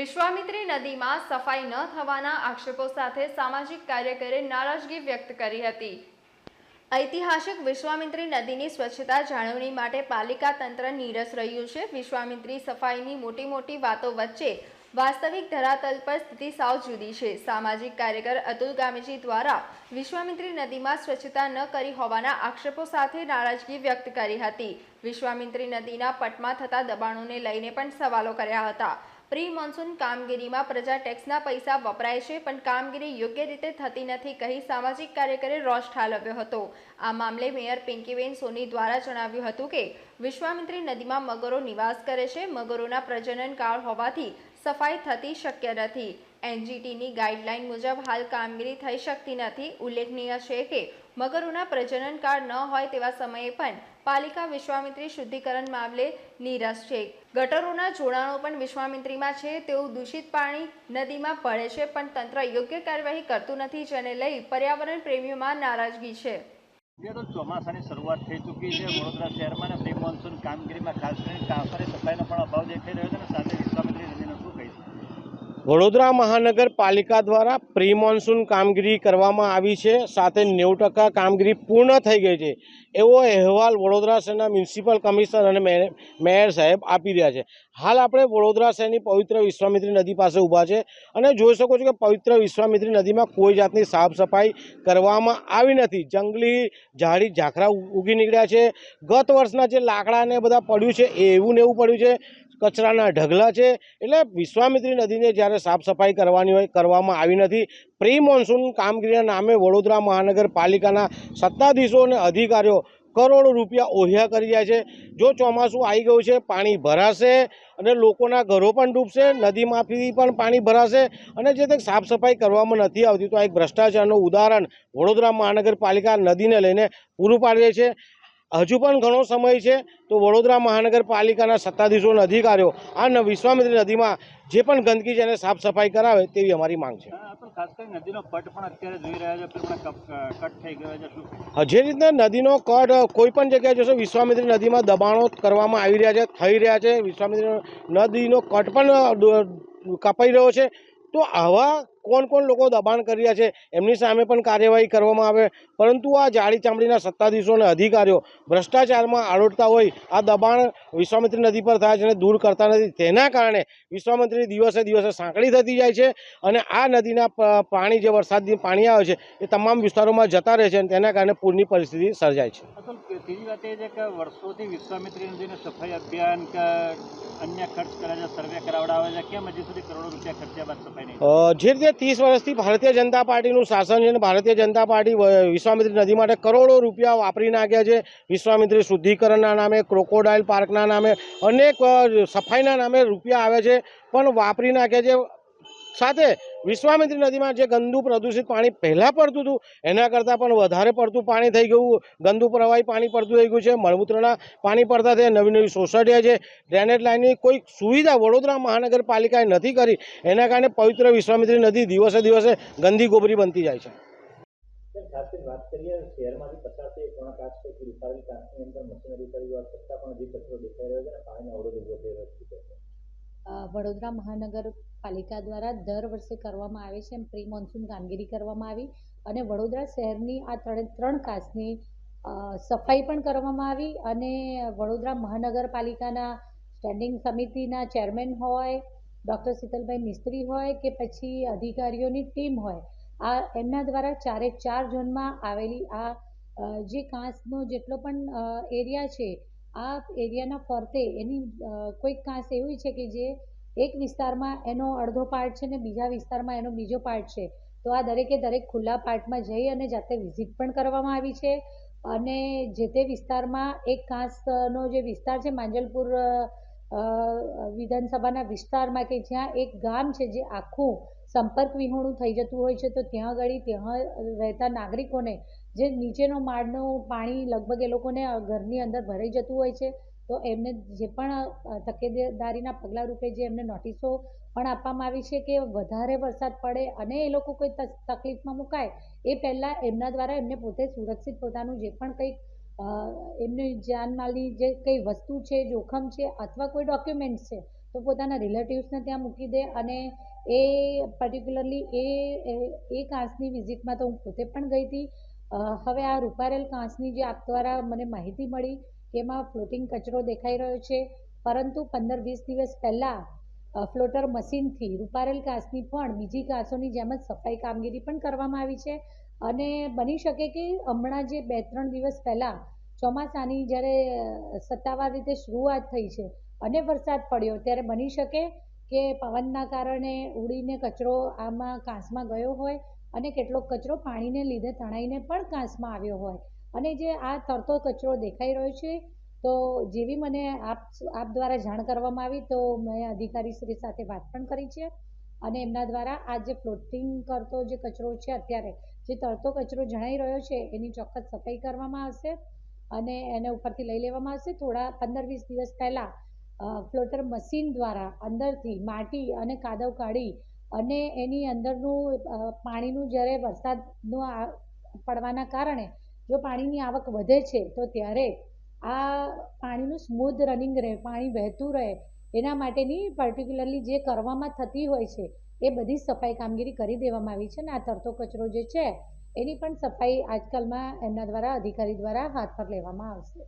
વિશ્વામિત્રી નદીમાં સફાઈ ન થવાના આક્ષેપો સાથે સામાજિક કાર્યકરે નારાજગી વ્યક્ત કરી હતી. ઐતિહાસિક વિશ્વામિત્રી નદીની સ્વચ્છતા જાળવણી માટે પાલિકા તંત્ર નીરસ રહ્યું છે. વિશ્વામિત્રી સફાઈની મોટી મોટી વાતો વચ્ચે વાસ્તવિક ધરાતલ પર સ્થિતિ સાવ જુદી છે. સામાજિક કાર્યકર અતુલ ગામીજી દ્વારા વિશ્વામિત્રી નદીમાં સ્વચ્છતા ન કરી હોવાના આક્ષેપો સાથે નારાજગી વ્યક્ત કરી હતી. વિશ્વામિત્રી નદીના પટમાં થતા દબાણોને લઈને પણ સવાલો કર્યા હતા. પ્રી મોન્સૂન કામગીરીમાં પ્રજા ટેક્સના પૈસા વપરાય છે, પણ કામગીરી યોગ્ય રીતે થતી નથી કહી સામાજિક કાર્યકરે રોષ ઠાલવ્યો હતો. આ મામલે મેયર પિંકીબેન સોની દ્વારા જણાવ્યું હતું કે, વિશ્વામિત્રી નદીમાં મગરો નિવાસ કરે છે, મગરોના પ્રજનન કાળ હોવાથી સફાઈ થતી શક્ય નથી. એનજીટીની ગાઈડલાઈન મુજબ હાલ કામગીરી થઈ શકતી નથી. ઉલ્લેખનીય છે કે, મગરોના પ્રજનન કાળ ન હોય તેવા સમયે પણ પાલિકા વિશ્વામિત્રી શુદ્ધિકરણ મામલે નીરસ છે. ગટરોના જોડાણો પણ વિશ્વામિત્રીમાં છે. તેવું દૂષિત પાણી નદીમાં પડે છે, પણ તંત્ર યોગ્ય કાર્યવાહી કરતું નથી, જેને લઈ પર્યાવરણ પ્રેમીઓમાં નારાજગી છે. જે તો ચોમાસાની શરૂઆત થઈ ચૂકી છે. વડોદરા શહેરમાં પ્રી મોન્સૂન કામગીરીમાં ખાસ કરીને કાંકરે સફાઈનો પણ અભાવ દેખાઈ રહ્યો છે અને સાથે વિશ્વામિત્રી નદીનું શું કહીશું વડોદરા મહાનગરપાલિકા દ્વારા પ્રી મોન્સૂન કામગીરી કરવામાં આવી છે. સાથે નેવું ટકા કામગીરી પૂર્ણ થઈ ગઈ છે. એવો અહેવાલ વડોદરા શહેરના મ્યુનિસિપલ કમિશનર અને મેયર સાહેબ આપી રહ્યા છે. હાલ આપણે વડોદરા શહેરની પવિત્ર વિશ્વામિત્રી નદી પાસે ઊભા છે અને જોઈ શકો છો કે પવિત્ર વિશ્વામિત્રી નદીમાં કોઈ જાતની સાફ સફાઈ કરવામાં આવી નથી. જંગલી ઝાડી ઝાખરા ઉગી નીકળ્યા છે. ગત વર્ષના જે લાકડાને બધા પડ્યું છે, એ એવું ને એવું પડ્યું છે કચરાના ઢગલા છે. એટલે વિશ્વામિત્રી નદીને જ્યારે સાફ સફાઈ કરવાની હોય, કરવામાં આવી નથી. પ્રી મોન્સૂન કામગીરીના નામે વડોદરા મહાનગરપાલિકાના સત્તાધીશો અને અધિકારીઓ કરોડો રૂપિયા ઓહ્યા કરી રહ્યા છે. જો ચોમાસું આવી ગયું છે, પાણી ભરાશે અને લોકોના ઘરો પણ ડૂબશે, નદીમાંથી પણ પાણી ભરાશે અને જે તે સાફ સફાઈ કરવામાં નથી આવતી તો આ એક ભ્રષ્ટાચારનું ઉદાહરણ વડોદરા મહાનગરપાલિકા નદીને લઈને પૂરું પાડે છે. હજુ પણ ઘણો સમય છે તો વડોદરા મહાનગરપાલિકાના સત્તાધીશો અને અધિકારીઓ આ ન- વિશ્વામિત્રી નદીમાં જે પણ ગંદકી છે એને સાફ સફાઈ કરાવે તેવી અમારી માંગ છે? જે રીતના નદીનો કટ કોઈ પણ જગ્યાએ જોશો વિશ્વામિત્રી નદીમાં દબાણો કરવામાં આવી રહ્યા છે થઈ રહ્યા છે વિશ્વામિત્રી નદીનો કટ પણ કપાઈ રહ્યો છે તો આવા કોણ કોણ લોકો દબાણ કરી રહ્યા છે એમની સામે પણ કાર્યવાહી કરવામાં આવે. પરંતુ આ જાડી ચામડીના સત્તાધીશો અને અધિકારીઓ ભ્રષ્ટાચારમાં આડોડતા હોય આ દબાણ વિશ્વામિત્રી નદી પર થાય છે અને દૂર કરતા નથી. તેના કારણે વિશ્વામિત્રી દિવસે દિવસે સાંકડી થતી જાય છે અને આ નદીના પાણી જે વરસાદની પાણી આવે છે એ તમામ વિસ્તારોમાં જતા રહે છે અને તેના કારણે પૂરની પરિસ્થિતિ સર્જાય છે. ત્રીજી વાત એ છે કે વર્ષોથી વિશ્વામિત્રી નદીને સફાઈ અભિયાન કે અન્ય ખર્ચ કરે છે સર્વે કરાવડાવે છે કેમ હજી સુધી કરોડો રૂપિયા ખર્ચ્યા બાદ સફાઈ નહીં જે રીતે ત્રીસ વર્ષથી ભારતીય જનતા પાર્ટીનું શાસન છે અને ભારતીય જનતા પાર્ટી વિશ્વામિત્રી નદી માટે કરોડો રૂપિયા વાપરી નાખ્યા છે. વિશ્વામિત્રી શુદ્ધિકરણના નામે, ક્રોકોડાઇલ પાર્કના નામે અનેક સફાઈના નામે રૂપિયા આવે છે. પણ વાપરી નાખ્યા છે સાથે વિશ્વામિત્રી નદીમાં જે ગંદુ પ્રદૂષિત પાણી પહેલાં પડતું હતું એના કરતાં પણ વધારે પડતું પાણી થઈ ગયું. ગંદુ પ્રવાહી પાણી પડતું થઈ ગયું છે. મળમૂત્રના પાણી પડતા થયા. નવી નવી સોસાયટીઓ છે. ડ્રેનેજ લાઇનની કોઈ સુવિધા વડોદરા મહાનગરપાલિકાએ નથી કરી. એના કારણે પવિત્ર વિશ્વામિત્રી નદી દિવસે દિવસે ગંદી ગોબરી બનતી જાય છે. ખાસ કરીને વાત કરીએ શહેરમાંથી પસાર થઈ ત્રણ કાચ પૈકી રૂપારેલ કાચની અંદર મશીનરી કરી હોવા છતાં પણ હજી કચરો દેખાઈ રહ્યો છે અને પાણીનો અવરોધ ઊભો થઈ રહ્યો છે. અ, વડોદરા મહાનગરપાલિકા દ્વારા દર વર્ષે કરવામાં આવે છે એમ પ્રી મોન્સૂન કામગીરી કરવામાં આવી અને વડોદરા શહેરની આ ત્રણે ત્રણ કાચની સફાઈ પણ કરવામાં આવી અને વડોદરા મહાનગરપાલિકાના સ્ટેન્ડિંગ સમિતિના ચેરમેન હોય, ડૉક્ટર શીતલભાઈ મિસ્ત્રી હોય કે પછી અધિકારીઓની ટીમ હોય, આ એમના દ્વારા ચારે ચાર ઝોનમાં આવેલી આ જે કાંસનો જેટલો પણ એરિયા છે, આ એરિયાના ફરતે એની કોઈક કાંસ એવી છે કે જે એક વિસ્તારમાં એનો અડધો પાર્ટ છે ને બીજા વિસ્તારમાં એનો બીજો પાર્ટ છે. તો આ દરેકે દરેક ખુલ્લા પાર્ટમાં જઈ અને જાતે વિઝિટ પણ કરવામાં આવી છે. અને જે તે વિસ્તારમાં એક કાંસનો જે વિસ્તાર છે, માંજલપુર વિધાનસભાના વિસ્તારમાં કે જ્યાં એક ગામ છે જે આખું સંપર્ક વિહોણું થઈ જતું હોય છે, તો ત્યાં આગળ ત્યાં રહેતા નાગરિકોને જે નીચેનો માળનું પાણી લગભગ એ લોકોને ઘરની અંદર ભરાઈ જતું હોય છે. તો એમને જે પણ તકેદારીના પગલાં રૂપે જે એમને નોટિસો પણ આપવામાં આવી છે કે વધારે વરસાદ પડે અને એ લોકો કોઈ તકલીફમાં મુકાય, એ પહેલાં એમના દ્વારા એમને પોતે સુરક્ષિત પોતાનું જે પણ કંઈક એમની જાનમાલની જે કંઈ વસ્તુ છે, જોખમ છે અથવા કોઈ ડોક્યુમેન્ટ્સ છે, તો પોતાના રિલેટિવ્સને ત્યાં મૂકી દે અને એ પર્ટિક્યુલરલી એ- એ કાંસની વિઝિટમાં તો હું પોતે પણ ગઈ હતી. હવે આ રૂપારેલ કાંસની જે આપ દ્વારા મને માહિતી મળી એમાં ફ્લોટિંગ કચરો દેખાઈ રહ્યો છે. પરંતુ પંદર વીસ દિવસ પહેલાં ફ્લોટર મશીનથી રૂપારેલ કાંસની પણ બીજી કાંસોની જેમ જ સફાઈ કામગીરી પણ કરવામાં આવી છે. અને બની શકે કે હમણાં જે બે ત્રણ દિવસ પહેલાં ચોમાસાની જ્યારે સત્તાવાર રીતે શરૂઆત થઈ છે અને વરસાદ પડ્યો, ત્યારે બની શકે કે પવનના કારણે ઉડીને કચરો આમાં કાંસમાં ગયો હોય અને કેટલોક કચરો પાણીને લીધે તણાઈને પણ કાંસમાં આવ્યો હોય. અને જે આ તરતો કચરો દેખાઈ રહ્યો છે, તો જેવી મને આપ આપ દ્વારા જાણ કરવામાં આવી, તો મેં અધિકારીશ્રી સાથે વાત પણ કરી છે. અને એમના દ્વારા આ જે ફ્લોટિંગ કરતો જે કચરો છે અત્યારે, જે તરતો કચરો જણાઈ રહ્યો છે, એની ચોક્કસ સફાઈ કરવામાં આવશે. અને એને ઉપરથી લઈ લેવામાં આવશે. થોડા પંદર વીસ દિવસ પહેલાં ફ્લોટર મશીન દ્વારા અંદરથી માટી અને કાદવ કાઢી અને એની અંદરનું પાણીનું જ્યારે વરસાદનું પડવાના કારણે જો પાણીની આવક વધે છે, તો ત્યારે આ પાણીનું સ્મૂધ રનિંગ રહે, પાણી વહેતું રહે, એના માટેની પર્ટિક્યુલરલી જે કરવામાં થતી હોય છે, એ બધી સફાઈ કામગીરી કરી દેવામાં આવી છે અને આ તરતો કચરો જે છે, એની પણ સફાઈ આજકાલમાં એમના દ્વારા અધિકારી દ્વારા હાથ પર લેવામાં આવશે.